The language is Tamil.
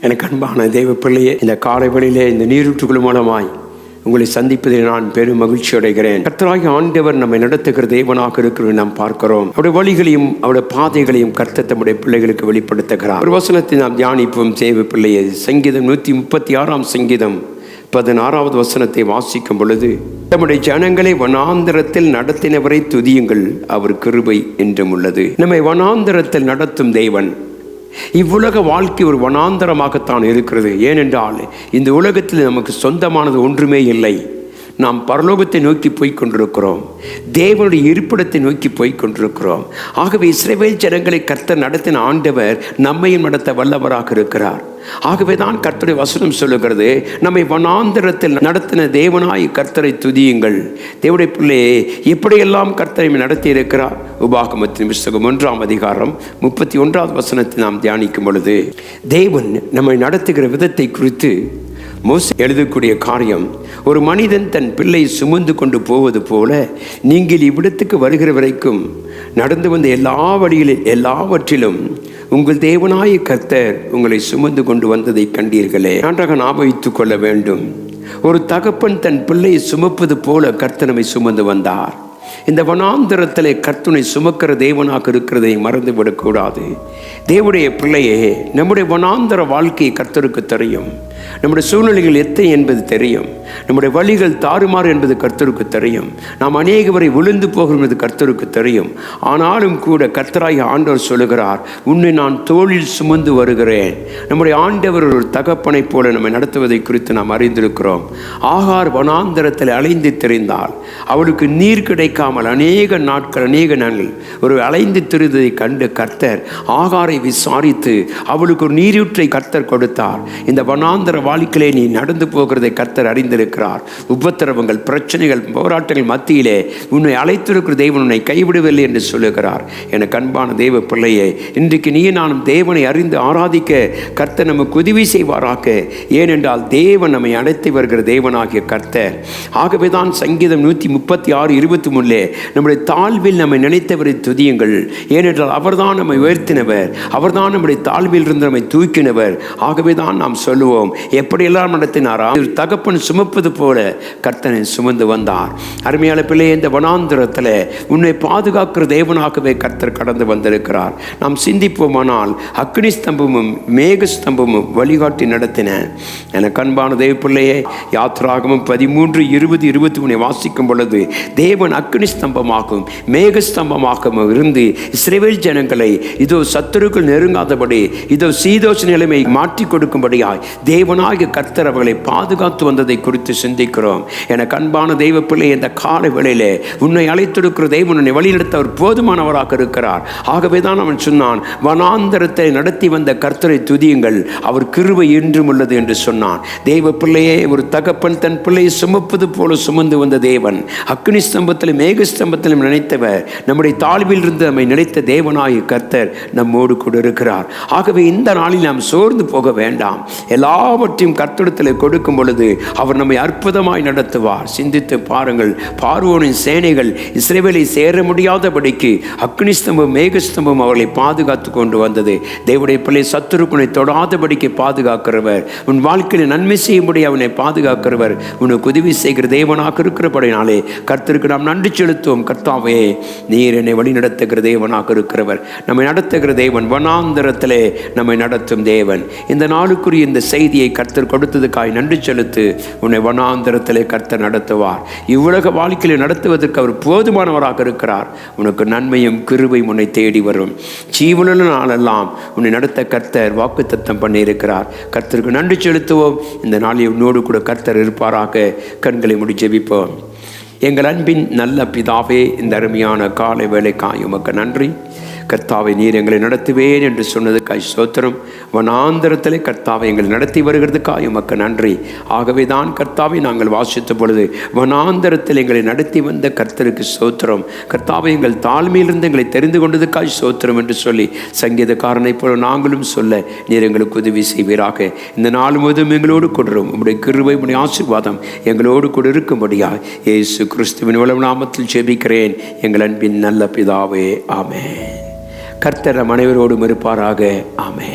எனக்கு அன்பான தெய்வ பிள்ளையே இந்த காலை வழியிலே இந்த நீரூற்றுகள் மூலமாய் உங்களை சந்திப்பதில் நான் பெரும் மகிழ்ச்சி அடைகிறேன். கர்த்தராகி ஆண்டவர் நம்மை நடத்துகிற தேவனாக இருக்கிறது நாம் பார்க்கிறோம். அவருடைய வழிகளையும் அவருடைய பாதைகளையும் கர்த்த தம்முடைய பிள்ளைகளுக்கு வெளிப்படுத்துகிறார். ஒரு வசனத்தை நாம் தியானிப்போம் தேவ பிள்ளையை. சங்கீதம் நூற்றி முப்பத்தி ஆறாம் சங்கீதம். பதினாறாவது வசனத்தை வாசிக்கும் பொழுது நம்முடைய ஜனங்களை வனாந்திரத்தில் நடத்தினவரை துதியுங்கள் அவர் கிருபை என்றும் உள்ளது. நம்மை வனாந்திரத்தில் நடத்தும் தேவன். இவ்வுலக வாழ்க்கை ஒரு வனாந்தரமாகத்தான் இருக்கிறது. ஏனென்றால் இந்த உலகத்தில் நமக்கு சொந்தமானது ஒன்றுமே இல்லை. நாம் பரலோகத்தை நோக்கி போய் கொண்டிருக்கிறோம். தேவனுடைய இருப்பிடத்தை நோக்கி போய் கொண்டிருக்கிறோம். ஆகவே இஸ்ரேவேல் ஜனங்களை கர்த்தர் நடத்தின ஆண்டவர் நம்மையும் நடத்த வல்லவராக இருக்கிறார். ஆகவே தான் கர்த்தருடைய வசனம் சொல்லுகிறது நம்மை வனாந்திரத்தில் நடத்தின தேவனாய் கர்த்தரை துதியுங்கள். தேவடைய பிள்ளையே எப்படியெல்லாம் கர்த்தரை நடத்தி இருக்கிறார் உபாகமத்தின் புஸ்தகம் ஒன்றாம் அதிகாரம் முப்பத்தி ஒன்றாவது வசனத்தை நாம் தியானிக்கும் பொழுது தேவன் நம்மை நடத்துகிற விதத்தை குறித்து மோச எழுதக்கூடிய காரியம் ஒரு மனிதன் தன் பிள்ளை சுமந்து கொண்டு போவது போல நீங்கள் இவ்விடத்துக்கு வருகிற வரைக்கும் நடந்து வந்த எல்லா வழிகளில் எல்லாவற்றிலும் உங்கள் தேவனாய கர்த்தர் உங்களை சுமந்து கொண்டு வந்ததை கண்டீர்களே. நன்றாக ஞாபகித்துக் கொள்ள வேண்டும். ஒரு தகப்பன் தன் பிள்ளையை சுமப்பது போல கர்த்தனமை சுமந்து வந்தார். இந்த வனாந்தரத்திலே கர்த்தனை சுமக்கிற தேவனாக இருக்கிறதை மறந்து விடக்கூடாது தேவனுடைய பிள்ளையே நம்முடைய வனாந்தர வாழ்க்கையை கர்த்தருக்கு தெரியும் நம்முடைய சூழ்நிலைகள் எத்தை என்பது தெரியும். நம்முடைய வழிகள் தாறுமாறு என்பது கர்த்தருக்கு தெரியும். நாம் அநேகவரை விழுந்து போகிறோம் என்பது கர்த்தருக்கு தெரியும். ஆனாலும் கூட கர்த்தராய் ஆண்டவர் சொல்லுகிறார் உன்னை நான் தோளில் சுமந்து வருகிறேன். நம்முடைய ஆண்டவர் ஒரு தகப்பனைப் போல நம்மை நடத்துவதை குறித்து நாம் அறிந்திருக்கிறோம். ஆகார் வனாந்தரத்தில் அலைந்து தெரிந்தால் அவளுக்கு நீர் கிடைக்காமல் அநேக நாட்கள் அநேக நாட்கள் ஒரு அலைந்து திரிந்ததை கண்டு கர்த்தர் ஆகாரை விசாரித்து அவளுக்கு ஒரு நீரூற்றை கர்த்தர் கொடுத்தார். இந்த வனாந்தர வாழ்க்கையிலே நீ நடந்து போகிறதை கர்த்தர் அறிந்திருக்கிறார். உபத்திரவங்கள் பிரச்சனைகள் போராட்டங்கள் மத்தியிலே உன்னை அழைத்திருக்கிற தெய்வன் உன்னை கைவிடவில்லை என்று சொல்லுகிறார். எனக்கு அன்பான தெய்வ பிள்ளையே இன்றைக்கு நீ நானும் தேவனை அறிந்து ஆராதிக்க கர்த்தர் நமக்கு உதவி செய்வாராக. ஏனென்றால் தேவன் நம்மை அழைத்து வருகிற தேவனாகிய கர்த்தர். ஆகவே தான் சங்கீதம் நூற்றி முப்பத்தி ஆறு இருபத்தி மூணுலே நம்முடைய தாழ்வில் நம்மை நினைத்தவரை துதியுங்கள். ஏனென்றால் அவர்தான் நம்மை உயர்த்தினவர். அவர்தான் நம்முடைய தாழ்வில் இருந்து நம்மை தூக்கினவர். ஆகவே தான் நாம் சொல்லுவோம் எப்படியெல்லாம் நடத்தினாராம்? தகப்பன் சுமப்பது போல கர்த்தனை சுமந்து வந்தார். அருமையான பிள்ளையே இந்த வனாந்திரத்தில் உன்னை பாதுகாக்கிற தேவனாகவே கர்த்தர் கடந்து வந்திருக்கிறார். நாம் சிந்திப்போமானால் அக்னி ஸ்தம்பமும் மேக ஸ்தம்பமும் வழிகாட்டி நடத்தின. எனக்கு அன்பான தேவ பிள்ளையே யாத்ராகமும் பதிமூன்று இருபது இருபத்தி மூணை வாசிக்கும் பொழுது தேவன் அக்னி ஸ்தம்பமாகவும் மேக ஸ்தம்பமாகவும் இருந்து இஸ்ரேவேல் ஜனங்களை இதோ சத்துருக்கள் நெருங்காதபடி இதோ சீதோஷ நிலைமை மாற்றி கொடுக்கும்படியாய் தேவனாகிய கர்த்தர் அவர்களை பாதுகாத்து வந்ததை குறித்து சிந்திக்கிறோம். எனக்கு அன்பான தெய்வ பிள்ளை இந்த கால வேளையிலே உன்னை அழைத்திருக்கிற தெய்வம் உன்னை வழிநடத்த அவர் போதுமானவராக இருக்கிறார். ஆகவே தான் அவன் சொன்னான் வனாந்தரத்தை நடத்தி வந்த கர்த்தரை துதியுங்கள். அவர் கிருவை இன்றும் உள்ளது என்று சொன்னான். தெய்வ பிள்ளையே ஒரு தகப்பன் தன் பிள்ளையை சுமப்பது போல சுமந்து வந்த தேவன். அக்னி ஸ்தம்பத்திலும் மேக ஸ்தம்பத்திலும் நினைத்தவர் நம்முடைய தாழ்வில் இருந்து நம்மை நினைத்த தேவனாகிய கர்த்தர் நம்மோடு கூட இருக்கிறார். ஆகவே இந்த நாளில் நாம் சோர்ந்து போக வேண்டாம். எல்லாவற்றையும் கர்த்தடத்தில் கொடுக்கும் பொழுது அவர் நம்மை அற்புதமாய் நடத்துவார். சிந்தித்து பாருங்கள் பார்வோனின் சேனைகள் இஸ்ரேவேலை சேர முடியாதபடிக்கு அக்னிஸ்தம்பம் மேகஸ்தம்பம் அவர்களை பாதுகாத்து கொண்டு வந்தது. தேவடைய பிள்ளை சத்துருக்குனை தொடாதபடிக்கு பாதுகாக்கிறவர். உன் வாழ்க்கையில் நன்மை செய்யும்படி அவனை பாதுகாக்கிறவர். உனக்கு உதவி செய்கிற தேவனாக இருக்கிறபடினாலே கர்த்தருக்கு நாம் நன்றி செலுத்துவோம். கர்த்தாவே நீர் என்னை வழி நடத்துகிற தேவனாக இருக்கிறவர். நம்மை நடத்துகிற தேவன் வனாந்தரத்திலே நம்மை நடத்தும் தேவன். இந்த நாளுக்குரிய இந்த செய்தியை கர்த்தர் கொடுத்ததுக்காய் நன்றி செலுத்து உன்னை வனாந்திரத்திலே கர்த்தர் நடத்துவார். இவ்வுலக வாழ்க்கையில நடத்துவதற்கு அவர் போதுமானவராக இருக்கிறார். உனக்கு நன்மையும் கிருபையும் உன்னை தேடி வரும். ஜீவனுள்ள நாளெல்லாம் உன்னை நடத்த கர்த்தர் வாக்கு தத்தம் பண்ணியிருக்கிறார். கர்த்தருக்கு நன்றி செலுத்துவோம். இந்த நாளில் உன்னோடு கூட கர்த்தர் இருப்பாராக. கண்களை முடி ஜெபிப்போம். எங்கள் அன்பின் நல்ல பிதாவே இந்த அருமையான காலை வேலைக்காய் உமக்கு நன்றி. கர்த்தாவை நீர் எங்களை நடத்துவேன் என்று சொன்னதுக்காய் சோத்திரம் வனாந்திரத்திலே கர்த்தாவை எங்களை நடத்தி வருகிறதுக்காய் உமக்கு நன்றி. ஆகவே தான் கர்த்தாவை நாங்கள் வாசித்த பொழுது வனாந்திரத்தில் எங்களை நடத்தி வந்த கர்த்தருக்கு சோத்திரம் கர்த்தாவை எங்கள் தாழ்மையிலிருந்து எங்களை தெரிந்து கொண்டதுக்காய் சோத்திரம் என்று சொல்லி சங்கீதக்காரனை போல நாங்களும் சொல்ல நீர் எங்களுக்கு உதவி செய்வீராக. இந்த நாள் முழுவதும் எங்களோடு கொடுறோம் உங்களுடைய கிருவை உடைய ஆசீர்வாதம் எங்களோடு கூட இருக்கும்படியாக இயேசு கிறிஸ்துவின் உலக நாமத்தில் ஜெபிக்கிறேன். எங்கள் அன்பின் நல்ல பிதாவே ஆமே கர்த்தர் அனைவரோடும் இருப்பாராக. ஆமே